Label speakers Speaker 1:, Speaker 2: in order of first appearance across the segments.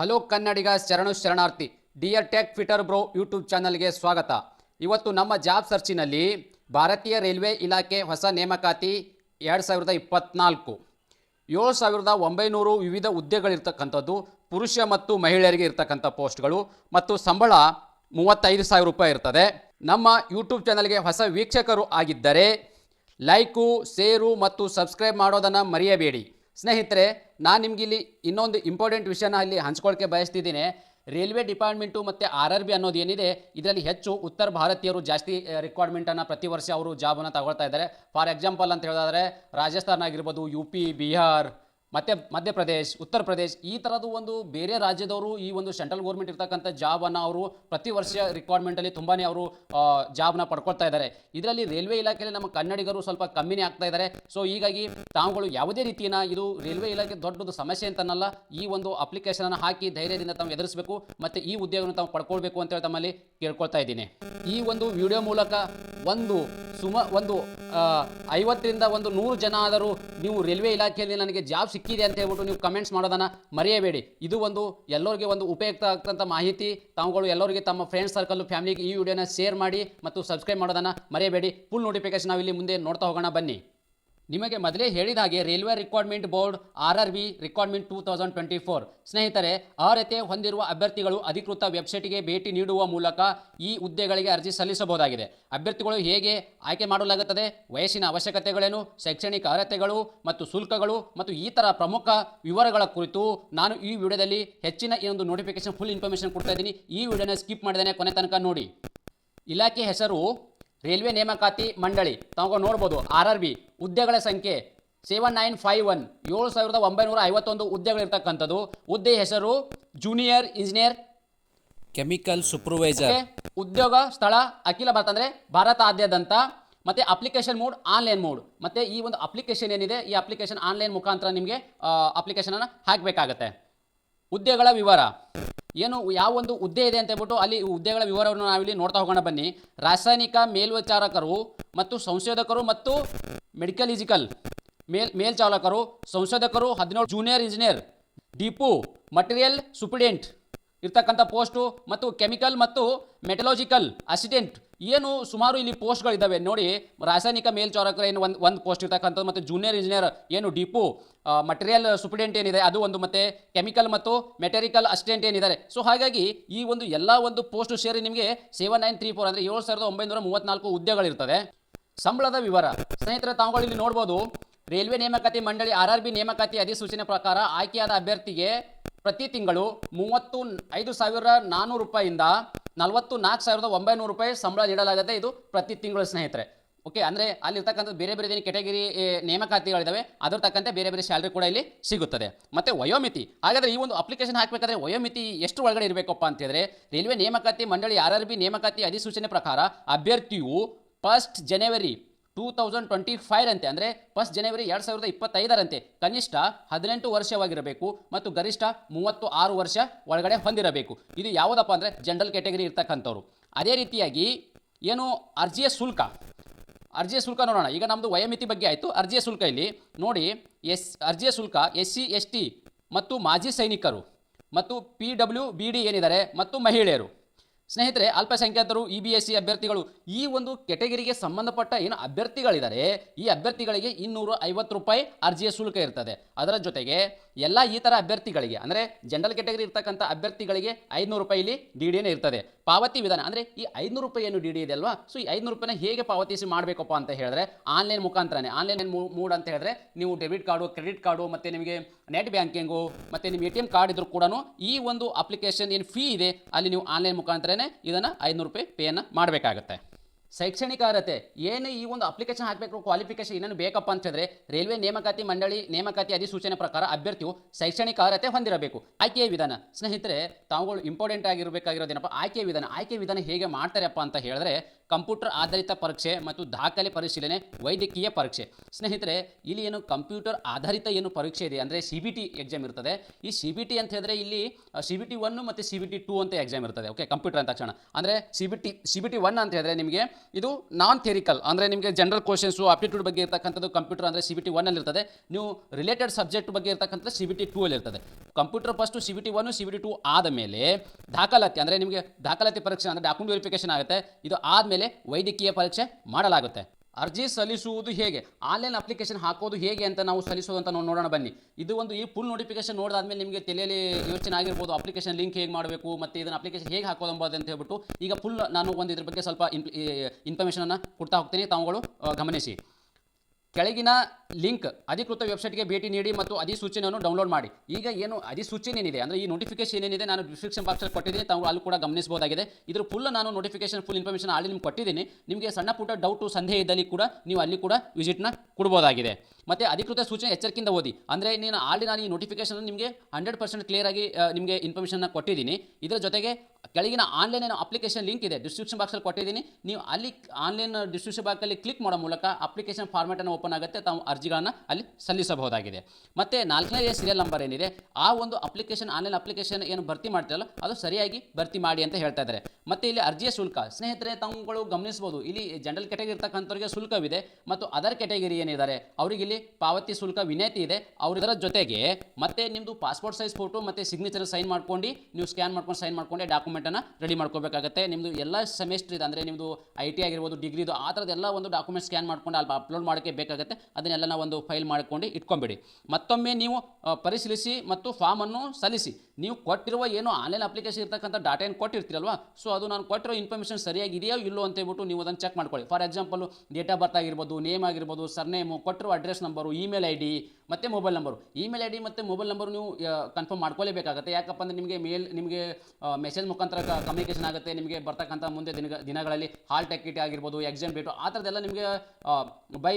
Speaker 1: Hello ಕನ್ನಡಿಗ ಶರಣು ಶರಣಾರ್ಥಿ dear tech fitter bro YouTube ಚಾನಲ್ಗೆ ಸ್ವಾಗತ. ಇವತ್ತು ನಮ್ಮ ಜಾಬ್ ಸರ್ಚಿನಲ್ಲಿ ಭಾರತೀಯ ರೈಲ್ವೆ ಇಲಾಖೆ ಹೊಸ ನೇಮಕಾತಿ ಎರಡು ಸಾವಿರದ ಇಪ್ಪತ್ನಾಲ್ಕು. ಏಳು ಸಾವಿರದ ಒಂಬೈನೂರು ವಿವಿಧ ಹುದ್ದೆಗಳಿರ್ತಕ್ಕಂಥದ್ದು, ಪುರುಷ ಮತ್ತು ಮಹಿಳೆಯರಿಗೆ ಇರ್ತಕ್ಕಂಥ ಪೋಸ್ಟ್ಗಳು ಮತ್ತು ಸಂಬಳ ಮೂವತ್ತೈದು ಸಾವಿರ ರೂಪಾಯಿ ಇರ್ತದೆ. ನಮ್ಮ ಯೂಟ್ಯೂಬ್ ಚಾನಲ್ಗೆ ಹೊಸ ವೀಕ್ಷಕರು ಆಗಿದ್ದರೆ, ಲೈಕು, ಶೇರು ಮತ್ತು ಸಬ್ಸ್ಕ್ರೈಬ್ ಮಾಡೋದನ್ನು ಮರೆಯಬೇಡಿ. ಸ್ನೇಹಿತರೆ, ನಾನು ನಿಮ್ಗೆ ಇಲ್ಲಿ ಇನ್ನೊಂದು ಇಂಪಾರ್ಟೆಂಟ್ ವಿಷಯನ ಇಲ್ಲಿ ಹಂಚ್ಕೊಳ್ಳೋಕ್ಕೆ ಬಯಸ್ತಿದ್ದೀನಿ. ರೈಲ್ವೆ ಡಿಪಾರ್ಟ್ಮೆಂಟು ಮತ್ತು ಆರ್ ಆರ್ ಬಿ ಅನ್ನೋದು ಏನಿದೆ, ಇದರಲ್ಲಿ ಹೆಚ್ಚು ಉತ್ತರ ಭಾರತೀಯರು ಜಾಸ್ತಿ ರಿಕ್ವೈರ್ಮೆಂಟನ್ನು ಪ್ರತಿ ವರ್ಷ ಅವರು ಜಾಬನ್ನು ತಗೊಳ್ತಾ ಇದ್ದಾರೆ. ಫಾರ್ ಎಕ್ಸಾಂಪಲ್ ಅಂತ ಹೇಳಿದ್ರೆ ರಾಜಸ್ಥಾನ ಆಗಿರ್ಬೋದು ಯು ಪಿ ಬಿಹಾರ್ ಮತ್ತು ಮಧ್ಯಪ್ರದೇಶ್, ಉತ್ತರ ಪ್ರದೇಶ್ ಈ ಥರದ್ದು ಒಂದು ಬೇರೆ ರಾಜ್ಯದವರು ಈ ಒಂದು ಸೆಂಟ್ರಲ್ ಗೌರ್ಮೆಂಟ್ ಇರ್ತಕ್ಕಂಥ ಜಾಬನ್ನು ಅವರು ಪ್ರತಿ ವರ್ಷ ರಿಕ್ವೈರ್ಮೆಂಟಲ್ಲಿ ತುಂಬಾ ಅವರು ಜಾಬ್ನ ಪಡ್ಕೊಳ್ತಾ ಇದ್ದಾರೆ. ಇದರಲ್ಲಿ ರೈಲ್ವೆ ಇಲಾಖೆಯಲ್ಲಿ ನಮ್ಮ ಕನ್ನಡಿಗರು ಸ್ವಲ್ಪ ಕಮ್ಮಿನೇ ಆಗ್ತಾ ಇದ್ದಾರೆ. ಸೊ ಹೀಗಾಗಿ ತಾವುಗಳು ಯಾವುದೇ ರೀತಿಯ ಇದು ರೈಲ್ವೆ ಇಲಾಖೆ ದೊಡ್ಡದು ಸಮಸ್ಯೆ ಅಂತನಲ್ಲ ಈ ಒಂದು ಅಪ್ಲಿಕೇಶನ್ ಹಾಕಿ ಧೈರ್ಯದಿಂದ ತಾವು ಎದುರಿಸಬೇಕು. ಮತ್ತು ಈ ಉದ್ಯೋಗವನ್ನು ತಾವು ಪಡ್ಕೊಳ್ಬೇಕು ಅಂತೇಳಿ ತಮ್ಮಲ್ಲಿ ಕೇಳ್ಕೊಳ್ತಾ ಇದ್ದೀನಿ. ಈ ಒಂದು ವಿಡಿಯೋ ಮೂಲಕ ಒಂದು ಸುಮ, ಒಂದು ಐವತ್ತರಿಂದ ಒಂದು ನೂರು ಜನ ಆದರೂ ನೀವು ರೈಲ್ವೆ ಇಲಾಖೆಯಲ್ಲಿ ನನಗೆ ಜಾಬ್ ಸಿಕ್ಕಿದೆ ಅಂತ ಹೇಳ್ಬಿಟ್ಟು ನೀವು ಕಮೆಂಟ್ಸ್ ಮಾಡೋದನ್ನು ಮರೆಯಬೇಡಿ. ಇದು ಒಂದು ಎಲ್ಲರಿಗೆ ಒಂದು ಉಪಯುಕ್ತ ಆಗ್ತಂಥ ಮಾಹಿತಿ. ತಾವುಗಳು ಎಲ್ಲರಿಗೆ ತಮ್ಮ ಫ್ರೆಂಡ್ಸ್ ಸರ್ಕಲ್ ಫ್ಯಾಮಿಲಿಗೆ ಈ ವಿಡಿಯೋನ ಶೇರ್ ಮಾಡಿ ಮತ್ತು ಸಬ್ಸ್ಕ್ರೈಬ್ ಮಾಡೋದನ್ನು ಮರೆಯಬೇಡಿ. ಫುಲ್ ನೋಟಿಫಿಕೇಶನ್ ನಾವು ಇಲ್ಲಿ ಮುಂದೆ ನೋಡ್ತಾ ಹೋಗೋಣ. ಬನ್ನಿ. ನಿಮಗೆ ಮೊದಲೇ ಹೇಳಿದ ಹಾಗೆ railway requirement board R R B requirement two thousand twenty four ಸ್ನೇಹಿತರೆ, ಅರ್ಹತೆ ಹೊಂದಿರುವ ಅಭ್ಯರ್ಥಿಗಳು ಅಧಿಕೃತ ವೆಬ್ಸೈಟ್ಗೆ ಭೇಟಿ ನೀಡುವ ಮೂಲಕ ಈ ಹುದ್ದೆಗಳಿಗೆ ಅರ್ಜಿ ಸಲ್ಲಿಸಬಹುದಾಗಿದೆ. ಅಭ್ಯರ್ಥಿಗಳು ಹೇಗೆ ಆಯ್ಕೆ ಮಾಡಲಾಗುತ್ತದೆ, ವಯಸ್ಸಿನ ಅವಶ್ಯಕತೆಗಳೇನು, ಶೈಕ್ಷಣಿಕ ಅರ್ಹತೆಗಳು ಮತ್ತು ಶುಲ್ಕಗಳು ಮತ್ತು ಈ ಥರ ಪ್ರಮುಖ ವಿವರಗಳ ಕುರಿತು ನಾನು ಈ ವಿಡಿಯೋದಲ್ಲಿ ಹೆಚ್ಚಿನ ಈ ಒಂದು ನೋಟಿಫಿಕೇಶನ್ ಫುಲ್ ಇನ್ಫಾರ್ಮೇಷನ್ ಕೊಡ್ತಾ ಇದ್ದೀನಿ. ಈ ವಿಡಿಯೋನ ಸ್ಕಿಪ್ ಮಾಡಿದ್ದೇನೆ ಕೊನೆ ತನಕ ನೋಡಿ. ಇಲಾಖೆ ಹೆಸರು ರೈಲ್ವೆ ನೇಮಕಾತಿ ಮಂಡಳಿ ತಾವು ನೋಡ್ಬೋದು. ಆರ್ ಆರ್ ಬಿ ಹುದ್ದೆಗಳ ಸಂಖ್ಯೆ ಸೆವೆನ್ ನೈನ್ ಫೈವ್ ಒನ್ ಏಳು ಸಾವಿರದ ಒಂಬೈನೂರ ಐವತ್ತೊಂದು ಹುದ್ದೆಗಳಿರ್ತಕ್ಕಂಥದ್ದು. ಹುದ್ದೆ ಹೆಸರು ಜೂನಿಯರ್ ಇಂಜಿನಿಯರ್.
Speaker 2: Chemical supervisor.
Speaker 1: ಉದ್ಯೋಗ ಸ್ಥಳ ಅಖಿಲ ಭಾರತ ಅಂದರೆ ಭಾರತಾದ್ಯಂತ ಮತ್ತು ಅಪ್ಲಿಕೇಶನ್ ಮೋಡ್ ಆನ್ಲೈನ್ ಮೋಡ್. ಮತ್ತು ಈ ಒಂದು ಅಪ್ಲಿಕೇಶನ್ ಏನಿದೆ ಈ ಅಪ್ಲಿಕೇಶನ್ ಆನ್ಲೈನ್ ಮುಖಾಂತರ ನಿಮಗೆ ಅಪ್ಲಿಕೇಶನನ್ನು ಹಾಕಬೇಕಾಗತ್ತೆ. ಹುದ್ದೆಗಳ ವಿವರ. ಏನು ಯಾವ ಒಂದು ಹುದ್ದೆ ಇದೆ ಅಂತ ಹೇಳ್ಬಿಟ್ಟು ಅಲ್ಲಿ ಹುದ್ದೆಗಳ ವಿವರವನ್ನು ನಾವಿಲ್ಲಿ ನೋಡ್ತಾ ಹೋಗೋಣ ಬನ್ನಿ. ರಾಸಾಯನಿಕ ಮೇಲ್ವಿಚಾರಕರು ಮತ್ತು ಸಂಶೋಧಕರು ಮತ್ತು ಮೆಡಿಕಲ್ ಇಜಿಕಲ್ ಮೇಲ್, ಮೇಲ್ಚಾಲಕರು, ಸಂಶೋಧಕರು, ಹದಿನೇಳು junior engineer, depot, material superintendent ಇರ್ತಕ್ಕಂಥ ಪೋಸ್ಟು ಮತ್ತು ಕೆಮಿಕಲ್ ಮತ್ತು ಮೆಟಲಾಜಿಕಲ್ ಅಸಿಸ್ಟೆಂಟ್ ಏನು ಸುಮಾರು ಇಲ್ಲಿ ಪೋಸ್ಟ್ಗಳಿದ್ದಾವೆ. ನೋಡಿ, ರಾಸಾಯನಿಕ ಮೇಲ್ಚಾರಕರ ಏನು ಒಂದು ಒಂದು ಪೋಸ್ಟ್ ಇರ್ತಕ್ಕಂಥದ್ದು ಮತ್ತು ಜೂನಿಯರ್ ಇಂಜಿನಿಯರ್ ಏನು ಡಿಪು ಮಟೀರಿಯಲ್ ಸುಪ್ರಿಡೆಂಟ್ ಏನಿದೆ, ಅದು ಒಂದು ಮತ್ತು ಕೆಮಿಕಲ್ ಮತ್ತು ಮೆಟರಿಕಲ್ ಅಸಿಸ್ಟೆಂಟ್ ಏನಿದ್ದಾರೆ. ಸೊ ಹಾಗಾಗಿ ಈ ಒಂದು ಎಲ್ಲ ಒಂದು ಪೋಸ್ಟ್ ಸೇರಿ ನಿಮಗೆ ಸೆವೆನ್ ನೈನ್ ತ್ರೀ ಫೋರ್ ಅಂದರೆ ಏಳು ಸಾವಿರದ ಒಂಬೈನೂರ ಮೂವತ್ತ್ನಾಲ್ಕು ಹುದ್ದೆಗಳಿರ್ತದೆ ಸಂಬಳದ ವಿವರ, ಸ್ನೇಹಿತರೆ ತಾವುಗಳು ಇಲ್ಲಿ ನೋಡ್ಬೋದು. ರೈಲ್ವೆ ನೇಮಕಾತಿ ಮಂಡಳಿ, ಆರ್ ಆರ್ ಬಿ ನೇಮಕಾತಿ ಅಧಿಸೂಚನೆ ಪ್ರಕಾರ ಆಯ್ಕೆಯಾದ ಅಭ್ಯರ್ಥಿಗೆ ಪ್ರತಿ ತಿಂಗಳು ಮೂವತ್ತು, ಐದು ಸಾವಿರ ನಾನ್ನೂರು ರೂಪಾಯಿಂದ ನಲವತ್ತು ನಾಲ್ಕು ಸಾವಿರದ ಒಂಬೈನೂರು ರೂಪಾಯಿ ಸಂಬಳ ನೀಡಲಾಗುತ್ತೆ ಇದು ಪ್ರತಿ ತಿಂಗಳು ಸ್ನೇಹಿತರೆ. ಓಕೆ ಅಂದರೆ ಅಲ್ಲಿರ್ತಕ್ಕಂಥ ಬೇರೆ ಬೇರೆ ದಿನ ಕೆಟಗರಿ ನೇಮಕಾತಿಗಳಿದ್ದಾವೆ ಅದ್ರ ತಕ್ಕಂತೆ ಬೇರೆ ಬೇರೆ ಸ್ಯಾಲ್ರಿ ಕೂಡ ಇಲ್ಲಿ ಸಿಗುತ್ತದೆ. ಮತ್ತು ವಯೋಮಿತಿ, ಹಾಗಾದರೆ ಈ ಒಂದು ಅಪ್ಲಿಕೇಶನ್ ಹಾಕಬೇಕಾದ್ರೆ ವಯೋಮಿತಿ ಎಷ್ಟು ಒಳಗಡೆ ಇರಬೇಕಪ್ಪ ಅಂತ ರೈಲ್ವೆ ನೇಮಕಾತಿ ಮಂಡಳಿ ಆರ್ ಆರ್ ಬಿ ನೇಮಕಾತಿ ಅಧಿಸೂಚನೆ ಪ್ರಕಾರ ಅಭ್ಯರ್ಥಿಯು first January two thousand twenty five ಅಂತೆ ಅಂದರೆ ಫಸ್ಟ್ ಜನವರಿ ಎರಡು ಸಾವಿರದ ಇಪ್ಪತ್ತೈದರಂತೆ, ಕನಿಷ್ಠ ಹದಿನೆಂಟು ವರ್ಷವಾಗಿರಬೇಕು ಮತ್ತು ಗರಿಷ್ಠ ಮೂವತ್ತು ಆರು ವರ್ಷ ಒಳಗಡೆ ಹೊಂದಿರಬೇಕು. ಇದು ಯಾವುದಪ್ಪ ಅಂದರೆ ಜನರಲ್ ಕ್ಯಾಟಗರಿ ಇರ್ತಕ್ಕಂಥವ್ರು. ಅದೇ ರೀತಿಯಾಗಿ ಏನು ಅರ್ಜಿಯ ಶುಲ್ಕ? ಅರ್ಜಿಯ ಶುಲ್ಕ ನೋಡೋಣ. ಈಗ ನಮ್ಮದು ವಯೋಮಿತಿ ಬಗ್ಗೆ ಆಯಿತು. ಅರ್ಜಿಯ ಶುಲ್ಕ ಇಲ್ಲಿ. ನೋಡಿ, ಎಸ್, ಅರ್ಜಿಯ ಶುಲ್ಕ ಎಸ್ ಸಿ, ಎಸ್ ಟಿ ಮತ್ತು ಮಾಜಿ ಸೈನಿಕರು ಮತ್ತು ಪಿ ಡಬ್ಲ್ಯೂ ಬಿ ಡಿ ಏನಿದ್ದಾರೆ ಮತ್ತು ಮಹಿಳೆಯರು. ಸ್ನೇಹಿತರೆ, ಅಲ್ಪಸಂಖ್ಯಾತರು ಇ ಬಿ ಎಸ್ ಸಿ ಅಭ್ಯರ್ಥಿಗಳು ಈ ಒಂದು ಕೆಟಗರಿಗೆ ಸಂಬಂಧಪಟ್ಟ ಏನು ಅಭ್ಯರ್ಥಿಗಳಿದ್ದಾರೆ ಈ ಅಭ್ಯರ್ಥಿಗಳಿಗೆ ಇನ್ನೂರ ಐವತ್ತು ರೂಪಾಯಿ ಅರ್ಜಿಯ ಶುಲ್ಕ ಇರ್ತದೆ. ಅದರ ಜೊತೆಗೆ ಎಲ್ಲ ಈ ಥರ ಅಭ್ಯರ್ಥಿಗಳಿಗೆ, ಅಂದರೆ ಜನರಲ್ ಕೆಟಗರಿ ಇರ್ತಕ್ಕಂಥ ಅಭ್ಯರ್ಥಿಗಳಿಗೆ ಐದುನೂರು ರೂಪಾಯಿಲಿ ಡಿ ಡಿನೇ ಇರ್ತದೆ. ಪಾವತಿ ವಿಧಾನ, ಅಂದರೆ ಈ ಐದುನೂರು ರೂಪಾಯಿ ಏನು ಡಿ ಡಿ ಇದೆ ಅಲ್ವಾ? ಸೊ ಈ ಐದುನೂರು ರೂಪಾಯಿನ ಹೇಗೆ ಪಾವತಿಸಿ ಮಾಡಬೇಕಪ್ಪ ಅಂತ ಹೇಳಿದ್ರೆ ಆನ್ಲೈನ್ ಮುಖಾಂತರನೇ ಆನ್ಲೈನ್ ಮೂಡ್ ಅಂತ ಹೇಳಿದ್ರೆ ನೀವು ಡೆಬಿಟ್ ಕಾರ್ಡು ಕ್ರೆಡಿಟ್ ಕಾರ್ಡು ಮತ್ತು ನಿಮಗೆ ನೆಟ್ ಬ್ಯಾಂಕಿಂಗು ಮತ್ತು ನಿಮ್ಮ ಎ ಟಿ ಎಂ ಕಾರ್ಡ್ ಇದ್ರೂ ಕೂಡ ಈ ಒಂದು ಅಪ್ಲಿಕೇಶನ್ ಏನು ಫೀ ಇದೆ, ಅಲ್ಲಿ ನೀವು ಆನ್ಲೈನ್ ಮುಖಾಂತರನೇ ಇದನ್ನು ಐದುನೂರು ರೂಪಾಯಿ ಪೇಯನ್ನು ಮಾಡಬೇಕಾಗುತ್ತೆ. ಶೈಕ್ಷಣಿಕ ಅರ್ಹತೆ ಏನು ಈ ಒಂದು ಅಪ್ಲಿಕೇಶನ್ ಹಾಕಬೇಕು ಕ್ವಾಲಿಫಿಕೇಶನ್ ಏನೇನು ಬೇಕಪ್ಪ ಅಂತ ಹೇಳಿದ್ರೆ ರೈಲ್ವೆ ನೇಮಕಾತಿ ಮಂಡಳಿ ನೇಮಕಾತಿ ಅಧಿಸೂಚನೆ ಪ್ರಕಾರ ಅಭ್ಯರ್ಥಿಯು ಶೈಕ್ಷಣಿಕ ಅರ್ಹತೆ ಹೊಂದಿರಬೇಕು. ಆಯ್ಕೆಯ ವಿಧಾನ. ಸ್ನೇಹಿತರೆ, ತಾವುಗಳು ಇಂಪಾರ್ಟೆಂಟ್ ಆಗಿರಬೇಕಾಗಿರೋದೇನಪ್ಪ? ಆಯ್ಕೆಯ ವಿಧಾನ. ಆಯ್ಕೆ ವಿಧಾನ ಹೇಗೆ ಮಾಡ್ತಾರಪ್ಪ ಅಂತ ಹೇಳಿದ್ರೆ ಕಂಪ್ಯೂಟರ್ ಆಧಾರಿತ ಪರೀಕ್ಷೆ ಮತ್ತು ದಾಖಲೆ ಪರಿಶೀಲನೆ ವೈದ್ಯಕೀಯ ಪರೀಕ್ಷೆ ಸ್ನೇಹಿತರೆ ಇಲ್ಲಿ ಏನು ಕಂಪ್ಯೂಟರ್ ಆಧಾರಿತ ಏನು ಪರೀಕ್ಷೆ ಇದೆ ಅಂದರೆ ಸಿ ಬಿ ಟಿ ಎಕ್ಸಾಮ್ ಇರ್ತದೆ ಈ ಸಿ ಬಿ ಟಿ ಅಂತ ಹೇಳಿದ್ರೆ ಇಲ್ಲಿ ಸಿ ಬಿ ಟಿ ಒನ್ ಮತ್ತು ಸಿ ಬಿ ಟಿ ಟೂ ಅಂತ ಎಕ್ಸಾಮ್ ಇರ್ತದೆ ಓಕೆ ಕಂಪ್ಯೂಟರ್ ಅಂತ ತಕ್ಷಣ ಅಂದರೆ C B T C B T one ಅಂತ ಹೇಳಿದ್ರೆ ನಿಮಗೆ ಇದು ನಾನ್ ಥೆರಿಕಲ್ ಅಂದರೆ ನಿಮಗೆ ಜನರಲ್ ಕ್ವಶನ್ಸು ಆಪ್ಟಿಟ್ಯೂಡ್ ಬಗ್ಗೆ ಇರ್ತಕ್ಕಂಥದ್ದು ಕಂಪ್ಯೂಟರ್ ಅಂದರೆ ಸಿ ಬಿ ಟಿ ಒನ್ನಲ್ಲಿ ಇರ್ತದೆ ನೀವು ರಿಲೇಟೆಡ್ ಸಬ್ಜೆಕ್ಟ್ ಬಗ್ಗೆ ಇರ್ತಕ್ಕಂಥ ಸಿ ಬಿ ಟಿ ಟೂ ಅಲ್ಲಿ ಇರ್ತದೆ computer first C B T one C B T two ಆದಮೇಲೆ ದಾಖಲಾತಿ ಅಂದರೆ ನಿಮಗೆ ದಾಖಲಾತಿ ಪರೀಕ್ಷೆ ಅಂದರೆ ಡಾಕ್ಯುಮೆಂಟ್ ವೆರಿಫಿಕೇಶನ್ ಆಗುತ್ತೆ ಇದು ಆದಮೇಲೆ ವೈದ್ಯಕೀಯ ಪರೀಕ್ಷೆ ಮಾಡಲಾಗುತ್ತೆ. ಅರ್ಜಿ ಸಲ್ಲಿಸುವುದು ಹೇಗೆ? ಆನ್ಲೈನ್ ಅಪ್ಲಿಕೇಶನ್ ಹಾಕೋದು ಹೇಗೆ ಅಂತ ನಾವು ಸಲ್ಲಿಸೋದು ಅಂತ ನಾವು ನೋಡೋಣ ಬನ್ನಿ. ಇದು ಒಂದು ಈ ಫುಲ್ ನೋಟಿಫಿಕೇಶನ್ ನೋಡಿದಾದ್ಮೇಲೆ ನಿಮಗೆ ತಲೆಯಲ್ಲಿ ಯೋಚನೆ ಆಗಿರ್ಬೋದು, ಅಪ್ಲಿಕೇಶನ್ ಲಿಂಕ್ ಹೇಗೆ ಮಾಡಬೇಕು ಮತ್ತು ಇದನ್ನು ಅಪ್ಲಿಕೇಶನ್ ಹೇಗೆ ಹಾಕೋದು ಅಂತ ಹೇಳ್ಬಿಟ್ಟು ಈಗ ಫುಲ್ ನಾನು ಒಂದು ಇದ್ರ ಬಗ್ಗೆ ಸ್ವಲ್ಪ ಇನ್ಫಾರ್ಮೇಷನನ್ನು ಕೊಡ್ತಾ ಹೋಗ್ತೀನಿ. ತಾವುಗಳು ಗಮನಿಸಿ. ಕೆಳಗಿನ ಲಿಂಕ್ ಅಧಿಕೃತ ವೆಬ್ಸೈಟ್ಗೆ ಭೇಟಿ ನೀಡಿ ಮತ್ತು ಅಧಿಸೂಚನೆಯನ್ನು ಡೌನ್ಲೋಡ್ ಮಾಡಿ. ಈಗ ಏನು ಅಧಿಸೂಚನೆ ಏನಿದೆ? ಅಂದರೆ ಈ ನೋಟಿಫಿಕೇಶನ್ ಏನಿದೆ? ನಾನು ಡಿಸ್ಕ್ರಿಪ್ಷನ್ ಬಾಕ್ಸಲ್ಲಿ ಕೊಟ್ಟಿದ್ದೀನಿ. ತಾವು ಅಲ್ಲಿ ಕೂಡ ಗಮನಿಸಬಹುದಾಗಿದೆ. ಇದ್ರ ಫುಲ್ ನಾನು ನೋಟಿಫಿಕೇಶನ್ ಫುಲ್ ಇನ್ಫಾರ್ಮೇಷನ್ ಆಲ್ರೆಡಿ ನಿಮ್ಗೆ ಕೊಟ್ಟಿದ್ದೀನಿ. ನಿಮಗೆ ಸಣ್ಣ ಪುಟ್ಟ ಡೌಟು ಸಂದೇಹ ಇದ್ದಲ್ಲಿ ಕೂಡ ನೀವು ಅಲ್ಲಿ ಕೂಡ ವಿಸಿಟ್ನ ಕೊಡ್ಬೋದಾಗಿದೆ. ಮತ್ತು ಅಧಿಕೃತ ಸೂಚನೆ ಎಚ್ಚರಿಕೆಯಿಂದ ಓದಿ. ಅಂದರೆ ನೀನು ಆಲ್ರೆಡಿ ನಾನು ಈ ನೋಟಿಫಿಕೇಶನ್ ನಿಮಗೆ ಹಂಡ್ರೆಡ್ ಪರ್ಸೆಂಟ್ ಕ್ಲಿಯರ್ ಆಗಿ ನಿಮಗೆ ಇನ್ಫಾರ್ಮೇಷನ್ನ ಕೊಟ್ಟಿದ್ದೀನಿ. ಇದರ ಜೊತೆಗೆ ಕೆಳಗಿನ ಆನ್ಲೈನ್ ಏನು ಅಪ್ಲಿಕೇಶನ್ ಲಿಂಕ್ ಇದೆ. ಡಿಸ್ಕ್ರಿಪ್ಷನ್ ಬಾಕ್ಸಲ್ಲಿ ಕೊಟ್ಟಿದ್ದೀನಿ. ನೀವು ಅಲ್ಲಿ ಆನ್ಲೈನ್ ಡಿಸ್ಕ್ರಿಪ್ಷನ್ ಬಾಕ್ಸಲ್ಲಿ ಕ್ಲಿಕ್ ಮಾಡೋ ಮೂಲಕ ಅಪ್ಲಿಕೇಶನ್ ಫಾರ್ಮೆಟನ್ನು ಓಪನ್ ಆಗುತ್ತೆ. ತಾವು ಅರ್ಜಿಗಳನ್ನು ಅಲ್ಲಿ ಸಲ್ಲಿಸಬಹುದಾಗಿದೆ. ಮತ್ತು ನಾಲ್ಕನೇ ಸೀರಿಯಲ್ ನಂಬರ್ ಏನಿದೆ, ಆ ಒಂದು ಅಪ್ಲಿಕೇಶನ್ ಆನ್ಲೈನ್ ಅಪ್ಲಿಕೇಶನ್ ಏನು ಭರ್ತಿ ಮಾಡ್ತಿರಲ್ಲ, ಅದು ಸರಿಯಾಗಿ ಭರ್ತಿ ಮಾಡಿ ಅಂತ ಹೇಳ್ತಾ ಇದ್ದಾರೆ. ಮತ್ತು ಇಲ್ಲಿ ಅರ್ಜಿಯ ಶುಲ್ಕ, ಸ್ನೇಹಿತರೆ, ತಾವುಗಳು ಗಮನಿಸಬಹುದು. ಇಲ್ಲಿ ಜನರಲ್ ಕೆಟಗರಿ ಇರ್ತಕ್ಕಂಥವ್ರಿಗೆ ಶುಲ್ಕವಿದೆ, ಮತ್ತು ಅದರ್ ಕ್ಯಾಟಗರಿ ಏನಿದ್ದಾರೆ, ಅವರಿಗೆ ಇಲ್ಲಿ ಪಾವತಿ ಶುಲ್ಕ ವಿನಾಯಿತಿ ಇದೆ. ಅವ್ರ ಇದರ ಜೊತೆಗೆ ಮತ್ತೆ ನಿಮ್ಮದು ಪಾಸ್ಪೋರ್ಟ್ ಸೈಜ್ ಫೋಟೋ ಮತ್ತು ಸಿಗ್ನೇಚರ್ ಸೈನ್ ಮಾಡ್ಕೊಂಡು, ನೀವು ಸ್ಕ್ಯಾನ್ ಮಾಡ್ಕೊಂಡು ಸೈನ್ ಮಾಡ್ಕೊಂಡು ಡಾಕ್ಯುಮೆಂಟನ್ನು ರೆಡಿ ಮಾಡ್ಕೋಬೇಕಾಗುತ್ತೆ. ನಿಮ್ಮದು ಎಲ್ಲ ಸೆಮೆಸ್ಟ್ರ್ ಇದೆ, ಅಂದರೆ ನಿಮ್ಮದು ಐ ಟಿ ಆಗಿರ್ಬೋದು ಡಿಗ್ರಿದು ಆ ಥರದ್ದೆಲ್ಲ ಒಂದು ಡಾಕ್ಯುಮೆಂಟ್ ಸ್ಕ್ಯಾನ್ ಮಾಡ್ಕೊಂಡು ಅಲ್ಲಿ ಅಪ್ಲೋಡ್ ಮಾಡೋಕ್ಕೆ ಬೇಕಾಗುತ್ತೆ. ಅದನ್ನೆಲ್ಲ ನಾವು ಒಂದು ಫೈಲ್ ಮಾಡ್ಕೊಂಡು ಇಟ್ಕೊಂಬಿಡಿ. ಮತ್ತೊಮ್ಮೆ ನೀವು ಪರಿಶೀಲಿಸಿ ಮತ್ತು ಫಾರ್ಮನ್ನು ಸಲ್ಲಿಸಿ. ನೀವು ಕೊಟ್ಟಿರುವ ಏನು ಆನ್ಲೈನ್ ಅಪ್ಲಿಕೇಶನ್ ಇರ್ತಕ್ಕಂಥ ಡಾಟಾ ಏನು ಕೊಟ್ಟಿರ್ತೀರಲ್ವಾ? ಸೊ, ಅದು ನಾನು ಕೊಟ್ಟಿರೋ ಇನ್ಫಾರ್ಮೇಷನ್ ಸರಿಯಾಗಿ ಇದೆಯೋ ಇಲ್ಲೋ ಅಂತ ಹೇಳ್ಬಿಟ್ಟು ನೀವು ಅದನ್ನು ಚೆಕ್ ಮಾಡ್ಕೊಳ್ಳಿ. For example, date of birth ಆಗಿರ್ಬೋದು, ನೇಮ್ ಆಗಿರ್ಬೋದು, ಸರ್ನೇಮು ಕೊಟ್ಟಿರೋ address number, email I D ಮತ್ತು mobile number email I D ಮತ್ತು ಮೊಬೈಲ್ ನಂಬರ್ ನೀವು ಕನ್ಫರ್ಮ್ ಮಾಡ್ಕೊಳ್ಳೇಬೇಕಾಗುತ್ತೆ ಯಾಕಪ್ಪ ಅಂದರೆ ನಿಮಗೆ ಮೇಲ್ ನಿಮಗೆ ಮೆಸೇಜ್ ಮುಖಾಂತರ ಕಮ್ಯುನಿಕೇಷನ್ ಆಗುತ್ತೆ. ನಿಮಗೆ ಬರ್ತಕ್ಕಂಥ ಮುಂದೆ ದಿನ ದಿನಗಳಲ್ಲಿ ಹಾಲ್ ಟಿಕೆಟ್ ಆಗಿರ್ಬೋದು ಎಕ್ಸಾಮ್ ಡೇಟು ಆ ಥರದ್ದೆಲ್ಲ ನಿಮಗೆ ಬೈ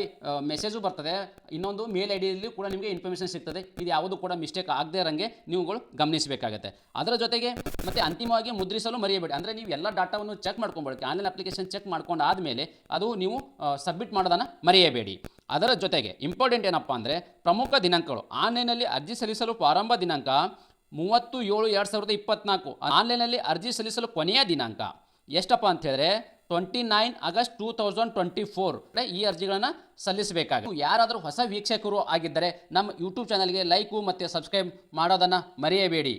Speaker 1: ಮೆಸೇಜು ಬರ್ತದೆ. ಇನ್ನೊಂದು ಮೇಲ್ ಐ ಡಿಯಲ್ಲಿ ಕೂಡ ನಿಮಗೆ ಇನ್ಫಾರ್ಮೇಷನ್ ಸಿಗ್ತದೆ. ಇದು ಯಾವುದು ಕೂಡ ಮಿಸ್ಟೇಕ್ ಆಗದೇ ಇರಂಗೆ ನೀವುಗಳು ಗಮನಿಸಬೇಕಾಗತ್ತೆ. ಅದರ ಜೊತೆಗೆ ಮತ್ತು ಅಂತಿಮವಾಗಿ ಮುದ್ರಿಸಲು ಮರೆಯಬೇಡಿ. ಅಂದರೆ ನೀವು ಎಲ್ಲ ಡಾಟಾವನ್ನು ಚೆಕ್ ಮಾಡ್ಕೊಂಬಿಡಿ ಆನ್ಲೈನ್ ಅಪ್ಲಿಕೇಶನ್ ಚೆಕ್ ಮಾಡ್ಕೊಂಡು ಆದಮೇಲೆ ಅದು ನೀವು ಸಬ್ಮಿಟ್ ಮಾಡೋದನ್ನು ಮರೆಯಬೇಡಿ. ಅದರ ಜೊತೆಗೆ ಇಂಪಾರ್ಟೆಂಟ್ ಏನಪ್ಪ ಅಂದರೆ ಪ್ರಮುಖ ದಿನಾಂಕಗಳು. ಆನ್ಲೈನಲ್ಲಿ ಅರ್ಜಿ ಸಲ್ಲಿಸಲು ಪ್ರಾರಂಭ ದಿನಾಂಕ ಮೂವತ್ತು ಏಳು ಎರಡು ಸಾವಿರದ ಇಪ್ಪತ್ನಾಲ್ಕು. ಆನ್ಲೈನಲ್ಲಿ ಅರ್ಜಿ ಸಲ್ಲಿಸಲು ಕೊನೆಯ ದಿನಾಂಕ. ಎಷ್ಟಪ್ಪ ಅಂತ ಹೇಳಿದ್ರೆ twenty nine August two thousand twenty four ಈ ಅರ್ಜಿಗಳನ್ನು ಸಲ್ಲಿಸಬೇಕಾಗಿ ಯಾರಾದರೂ ಹೊಸ ವೀಕ್ಷಕರು ಆಗಿದ್ದರೆ ನಮ್ಮ ಯೂಟ್ಯೂಬ್ ಚಾನಲ್ಗೆ ಲೈಕು ಮತ್ತು ಸಬ್ಸ್ಕ್ರೈಬ್ ಮಾಡೋದನ್ನು ಮರೆಯಬೇಡಿ.